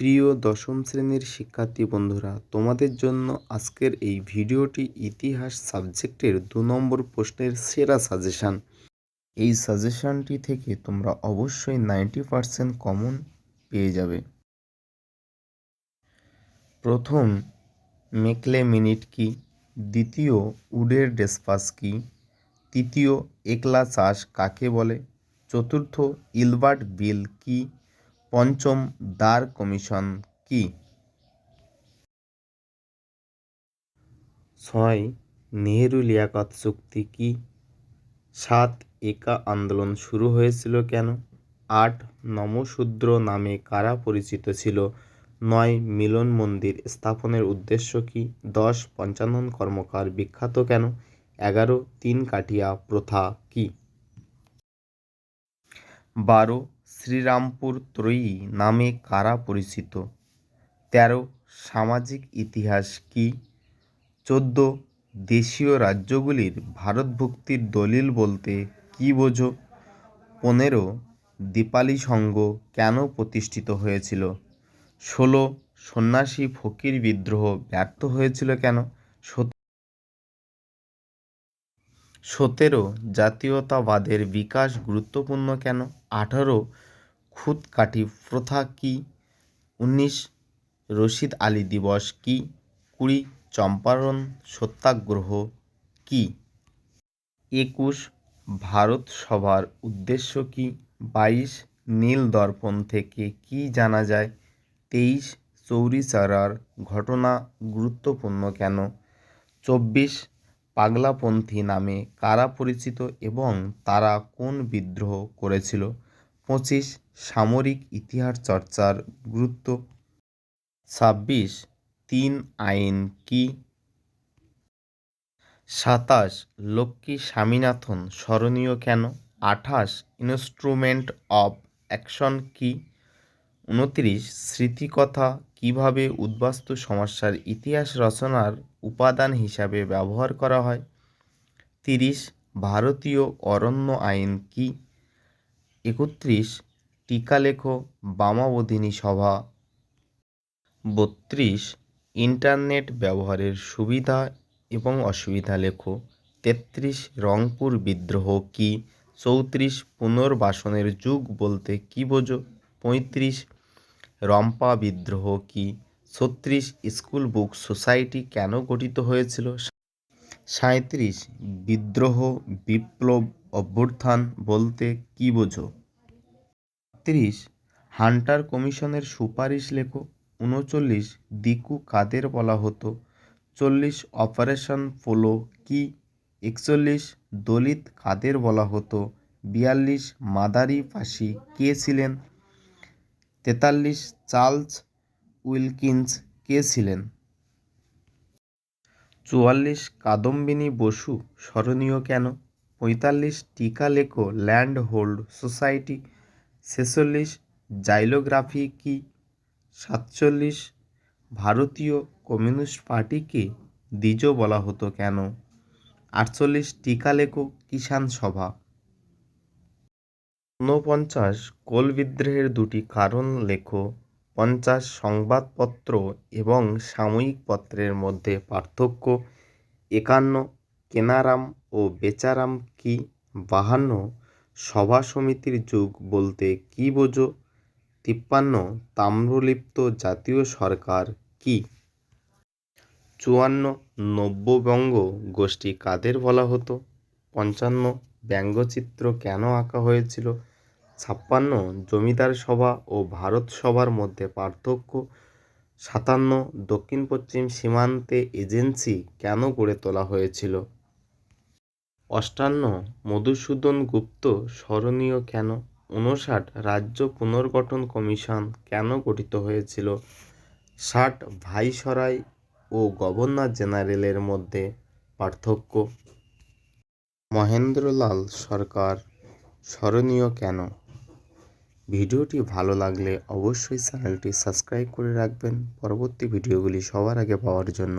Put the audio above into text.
প্রিয় দশম শ্রেণির শিক্ষার্থী বন্ধুরা, তোমাদের জন্য আজকের এই ভিডিওটি ইতিহাস সাবজেক্টের দু নম্বর প্রশ্নের সেরা সাজেশান এই সাজেশানটি থেকে তোমরা অবশ্যই নাইনটি পারসেন্ট কমন পেয়ে যাবে। প্রথম, মেকলে মিনিট কি? দ্বিতীয়, উডের ডেসপাস কি? তৃতীয়, একলা চাষ কাকে বলে? চতুর্থ, ইলবার্ট বিল কি? পঞ্চম দার কমিশন কি? ছয়, নেহেরু লিয়াকত চুক্তি কি? সাত, একা আন্দোলন শুরু হয়েছিল কেন? আট, নমশূদ্র নামে কারা পরিচিত ছিল? নয়, মিলন মন্দির স্থাপনের উদ্দেশ্য কি? দশ, পঞ্চানন কর্মকার বিখ্যাত কেন? এগারো, তিন কাঠিয়া প্রথা কি? বারো শ্রীরামপুর ত্রয়ী নামে কারা পরিচিত? তেরো, সামাজিক ইতিহাস কি? চোদ্দ, দেশীয় রাজ্যগুলির ভারতভুক্তির দলিল বলতে কী বোঝো? পনেরো, দীপালি সংঘ কেন প্রতিষ্ঠিত হয়েছিল? ষোলো, সন্ন্যাসী ফকির বিদ্রোহ ব্যর্থ হয়েছিল কেন? সতেরো জাতীয়তাবাদের বিকাশ গুরুত্বপূর্ণ কেন? আঠারো খুদকাঠি প্রথা কী? উনিশ রশিদ আলী দিবস কি? কুড়ি চম্পারণ সত্যাগ্রহ কি? একুশ ভারত সভার উদ্দেশ্য কি? বাইশ নীল দর্পণ থেকে কি জানা যায়? তেইশ চৌরিচারার ঘটনা গুরুত্বপূর্ণ কেন? চব্বিশ পাগলাপন্থী নামে কারা পরিচিত এবং তারা কোন বিদ্রোহ করেছিল? পঁচিশ, সামরিক ইতিহাস চর্চার গুরুত্ব। ছাব্বিশ, তিন আইন কি? সাতাশ, লক্ষ্মী স্বামীনাথন স্মরণীয় কেন? আঠাশ, ইনস্ট্রুমেন্ট অফ অ্যাকশন কি? উনত্রিশ, স্মৃতিকথা কীভাবে উদ্বাস্তু সমস্যার ইতিহাস রচনার উপাদান হিসাবে ব্যবহার করা হয়। তিরিশ, ভারতীয় অরণ্য আইন কি? একত্রিশ টিকা লেখো বামাবোধিনী সভা। বত্রিশ, ইন্টারনেট ব্যবহারের সুবিধা এবং অসুবিধা লেখো। তেত্রিশ, রংপুর বিদ্রোহ কি? চৌত্রিশ, পুনর্বাসনের যুগ বলতে কী বোঝো? পঁয়ত্রিশ, রম্পা বিদ্রোহ কি? ছত্রিশ স্কুল বুক সোসাইটি কেন গঠিত হয়েছিল? সাঁত্রিশ বিদ্রোহ, বিপ্লব, অভ্যুত্থান বলতে কী বোঝো? তিরিশ হান্টার কমিশনের সুপারিশ লেখো। উনচল্লিশ, দিকু কাদের বলা হতো? চল্লিশ, অপারেশন পোলো কি? একচল্লিশ, দলিত কাদের বলা হতো? বিয়াল্লিশ মাদারি ফাঁসি কে ছিলেন? তেতাল্লিশ, চার্লস উইলকিন্স কে ছিলেন? চুয়াল্লিশ কাদম্বিনী বসু স্মরণীয় কেন? পঁয়তাল্লিশ টিকা লেখো ল্যান্ড হোল্ড সোসাইটি। ছেচল্লিশ জাইলোগ্রাফি কি? সাতচল্লিশ ভারতীয় কমিউনিস্ট পার্টিকে দ্বিজ বলা হতো কেন? আটচল্লিশ টিকা লেখো কিষাণ সভা। ঊনপঞ্চাশ কোল বিদ্রোহের দুটি কারণ লেখো। পঞ্চাশ সংবাদপত্র এবং সাময়িক পত্রের মধ্যে পার্থক্য, একান্ন, কেনারাম ও বেচারাম কি, বাহান্ন, সভা সমিতির যুগ বলতে কী বোঝো, তিপ্পান্ন, তাম্রলিপ্ত জাতীয় সরকার কি? চুয়ান্ন, নব্যবঙ্গ গোষ্ঠী কাদের বলা হতো? পঞ্চান্ন, ব্যঙ্গচিত্র কেন আঁকা হয়েছিল? ছাপ্পান্ন জমিদার সভা ও ভারত সভার মধ্যে পার্থক্য সাতান্ন। দক্ষিণ পশ্চিম সীমান্তে এজেন্সি কেন গড়ে তোলা হয়েছিল? অষ্টান্ন, মধুসূদন গুপ্ত স্মরণীয় কেন? ঊনষাট, রাজ্য পুনর্গঠন কমিশন কেন গঠিত হয়েছিল? ষাট, ভাইসরয় ও গভর্নর জেনারেলের মধ্যে পার্থক্য? মহেন্দ্রলাল সরকার স্মরণীয় কেন? ভিডিওটি ভালো লাগলে অবশ্যই চ্যানেলটি সাবস্ক্রাইব করে রাখবেন। পরবর্তী ভিডিওগুলি সবার আগে পাওয়ার জন্য।